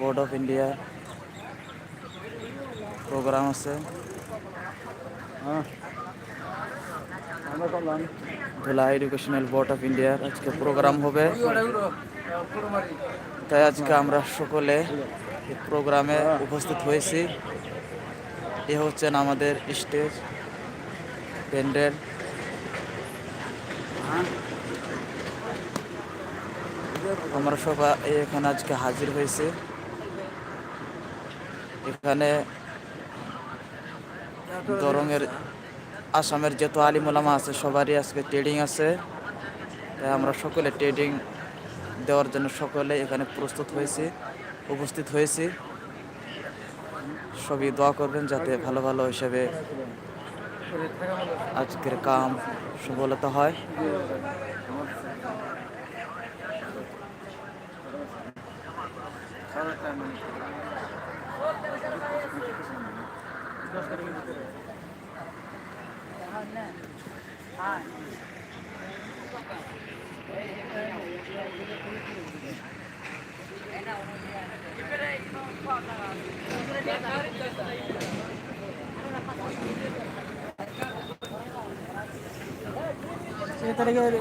Board of India programme আছে। ধুলা educational board of ইন্ডিয়ার আজকে প্রোগ্রাম হবে। তাই আজকে আমরা সকলে প্রোগ্রামে উপস্থিত হয়েছি। এ হচ্ছেন আমাদের স্টেজ প্যান্ডেল আমরা সবাই এখানে আজকে হাজির হয়েছে। এখানে দরংয়ের আসামের যেহেতু আলিমুলামা আছে, সবারই আজকে ট্রেডিং আছে তাই আমরা সকলে ট্রেডিং দেওয়ার জন্য সকলে এখানে প্রস্তুত হয়েছি, উপস্থিত হয়েছি সবই দোয়া করবেন যাতে ভালো ভালো হিসেবে আজকের কাম সফলতা হয় Thank you. చేతడిగారు